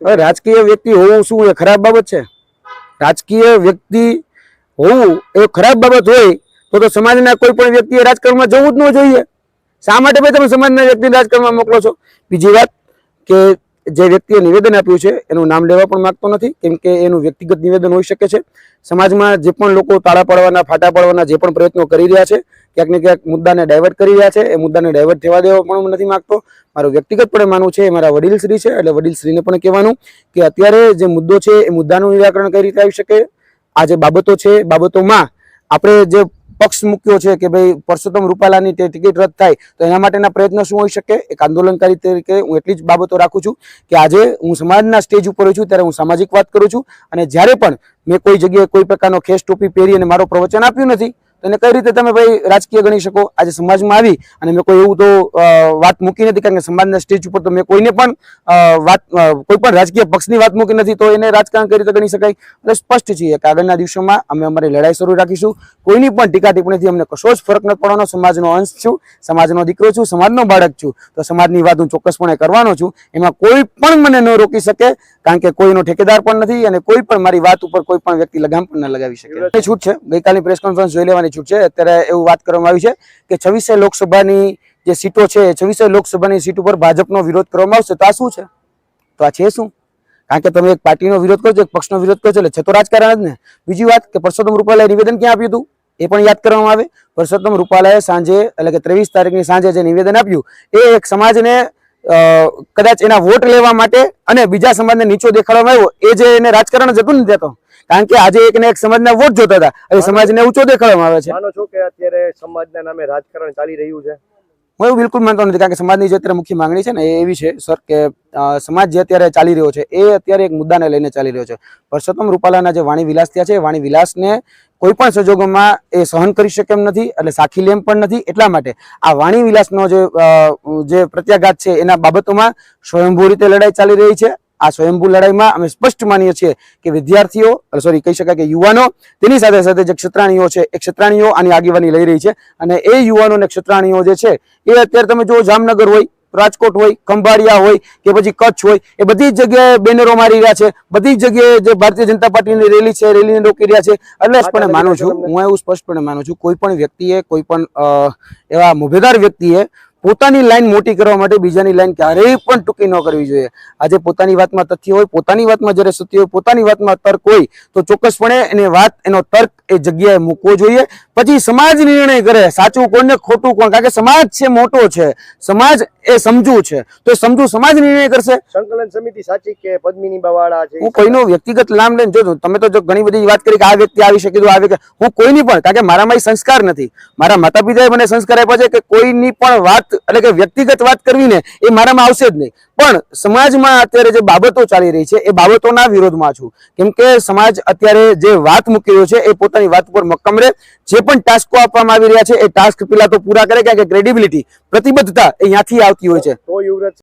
હવે રાજકીય વ્યક્તિ હોવું શું એ ખરાબ બાબત છે? રાજકીય વ્યક્તિ હોવું એ ખરાબ બાબત હોય તો તો સમાજના કોઈ પણ વ્યક્તિએ રાજકારણમાં જવું જ ન જોઈએ. શા માટે ભાઈ તમે સમાજના વ્યક્તિને રાજકારણમાં મોકલો છો? બીજી વાત કે જે વ્યક્તિએ નિવેદન આપ્યું છે, એનું નામ લેવા પણ માંગતો નથી, કેમ કે એનું વ્યક્તિગત નિવેદન હોઈ શકે છે. સમાજમાં જે પણ લોકો તાળા પાડવાના, ફાટા પાડવાના જે પણ પ્રયત્નો કરી રહ્યા છે, ક્યાંક ને ક્યાંક મુદ્દાને ડાયવર્ટ કરી રહ્યા છે, એ મુદ્દાને ડાયવર્ટ થવા દેવા પણ નથી માંગતો. મારું વ્યક્તિગતપણે માનવું છે, એ મારા વડીલશ્રી છે, એટલે વડીલશ્રીને પણ કહેવાનું કે અત્યારે જે મુદ્દો છે, એ મુદ્દાનું નિરાકરણ કઈ રીતે આવી શકે? આ જે બાબતો છે બાબતોમાં આપણે જે પક્ષ મૂક્યો છે કે ભાઈ પરસોત્તમ રૂપાલાની તે ટિકિટ રદ થાય, તો એના માટેના પ્રયત્નો શું હોઈ શકે? એક આંદોલનકારી તરીકે હું એટલી જ બાબતો રાખું છું કે આજે હું સમાજના સ્ટેજ ઉપર છું, ત્યારે હું સામાજિક વાત કરું છું અને જ્યારે પણ મેં કોઈ જગ્યાએ કોઈ પ્રકારનો ખેસ ટોપી પહેરી અને મારો પ્રવચન આપ્યું નથી તો એને કઈ રીતે તમે ભાઈ રાજકીય ગણી શકો? આજે સમાજમાં આવી અને મેં કોઈ એવું તો વાત મૂકી નથી કારણ કે સમાજના સ્ટેજ ઉપર તો મેં કોઈને પણ વાત કોઈ પણ રાજકીય પક્ષની વાત મૂકી નથી તો એને રાજકારણ કઈ રીતે ગણી શકાય? એટલે સ્પષ્ટ છીએ કે આગળના દિવસોમાં અમે અમારી લડાઈ શરૂ રાખીશું. કોઈની પણ ટીકા ટિપ્પણીથી અમને કશો જ ફરક ન પડવાનો. સમાજનો અંશ છું સમાજનો દીકરો છું સમાજનો બાળક છું. તો સમાજની વાત હું ચોક્કસપણે કરવાનો છું. એમાં કોઈ પણ મને ન રોકી શકે કારણ કે કોઈનો ઠેકેદાર પણ નથી અને કોઈ પણ મારી વાત ઉપર કોઈ પણ વ્યક્તિ લગામ પણ ન લગાવી શકે. છૂટ છે. ગઈકાલની પ્રેસ કોન્ફરન્સ જોઈ લેવાની છૂટ છે. અત્યારે એવું વાત કરવામાં આવી છે કે છવ્વીસે લોકસભાની જે સીટો છે છવ્વીસે લોકસભાની સીટ ઉપર ભાજપનો વિરોધ કરવામાં આવશે. તો આ શું છે? તો આ છે શું? કારણ કે તમે એક પાર્ટીનો વિરોધ કરો છો, એક પક્ષનો વિરોધ કરો છો, એટલે છે તો રાજકારણ જ ને. બીજી વાત કે પરસોત્તમ રૂપાલાએ નિવેદન ક્યાં આપ્યું હતું? એ પણ યાદ કરવામાં આવે. પરસોત્તમ રૂપાલાએ સાંજે, એટલે કે ત્રેવીસ તારીખની સાંજે જે નિવેદન આપ્યું, એ એક સમાજને કદાચ એના વોટ લેવા માટે અને બીજા સમાજને નીચો દેખાડવામાં આવ્યો. એ જે એને રાજકારણ જ હતું ને ત્યાં કારણ કે આજે એક ને એક સમાજના વોટ જોતા હતા. અને સમાજને ઊંચો દેખાડવામાં આવે છે. માનો છો કે અત્યારે સમાજના નામે રાજકારણ ચાલી રહ્યું છે? હું એવું બિલકુલ માનતો નથી કારણ કે સમાજની જે અત્યારે મુખ્ય માંગણી છે ને એ એવી છે સર કે સમાજ જે અત્યારે ચાલી રહ્યો છે એ અત્યારે એક મુદ્દાને લઈને ચાલી રહ્યો છે. પરસોત્તમ રૂપાલાના જે વાણી વિલાસ થયા છે વાણી વિલાસને કોઈ પણ સંજોગોમાં એ સહન કરી શકે એમ નથી એટલે સાખી લેમ પણ નથી. એટલા માટે આ વાણી વિલાસનો જે જે પ્રત્યાઘાત છે એના બાબતોમાં સ્વયંભૂ રીતે લડાઈ ચાલી રહી છે. આ સ્વયંભૂ લડાઈમાં અમે સ્પષ્ટ માનીએ છીએ કે વિદ્યાર્થીઓ સોરી કહી શકાય કે યુવાનો તેની સાથે સાથે જે ક્ષત્રાણીઓ છે એ ક્ષત્રાણીઓ આની આગેવાની લઈ રહી છે અને એ યુવાનો અને ક્ષત્રાણીઓ જે છે એ અત્યારે તમે જુઓ જામનગર હોય રાજકોટ હોય ખંભાળિયા હોય કે પછી કચ્છ હોય એ બધી જ જગ્યાએ બેનરો મારી રહ્યા છે બધી જ જગ્યાએ જે ભારતીય જનતા પાર્ટીની રેલી છે રેલીને રોકી રહ્યા છે. એટલે સ્પષ્ટપણે માનું છું હું એવું સ્પષ્ટપણે માનું છું કોઈ પણ વ્યક્તિએ કોઈ પણ એવા મુભેદાર વ્યક્તિએ પોતાની લાઈન મોટી કરવા માટે બીજાની લાઈન ક્યારેય પણ ટૂંકી ન કરવી જોઈએ. આજે પોતાની વાતમાં તથ્ય હોય, પોતાની વાતમાં જ્યારે સત્ય હોય, પોતાની વાતમાં તર્ક હોય, તો ચોક્કસપણે એની વાત, એનો તર્ક એ જગ્યાએ મૂકવો જોઈએ. પછી સમાજ નિર્ણય કરે. સાચું કોણ ને ખોટું કોણ? કારણ કે સમાજ છે મોટો છે. સમાજ એ સમજુ છે. તો સમજુ સમાજ નિર્ણય કરશે? સંકલન સમિતિ સાચી કે પદ્મિની બવાડા છે? હું કોઈનો વ્યક્તિગત નામ લઈને જોજો. તમે તો જો ઘણી બધી વાત કરી કે આ વ્યક્તિ આવી શકે આ વ્યક્તિ હું કોઈની પણ કારણ કે મારામાં સંસ્કાર નથી. મારા માતા પિતાએ મને સંસ્કાર આપ્યા છે કે કોઈની પણ વાત એટલે કે વ્યક્તિગત વાત કરવી ને એ મારામાં આવશે જ નહીં. પણ સમાજમાં અત્યારે જે બાબતો ચાલી રહી છે એ બાબતોના વિરોધમાં છું. કેમ કે સમાજ અત્યારે જે વાત મૂકી રહ્યો છે એ પોતાની વાત ઉપર મક્કમ રહે. જે પણ ટાસ્કો આપવામાં આવી રહ્યા છે. એ ટાસ્ક પેલા તો પૂરા કરે, કારણ કે ક્રેડિબિલિટી પ્રતિબદ્ધતા એ ત્યાંથી આવતી હોય છે.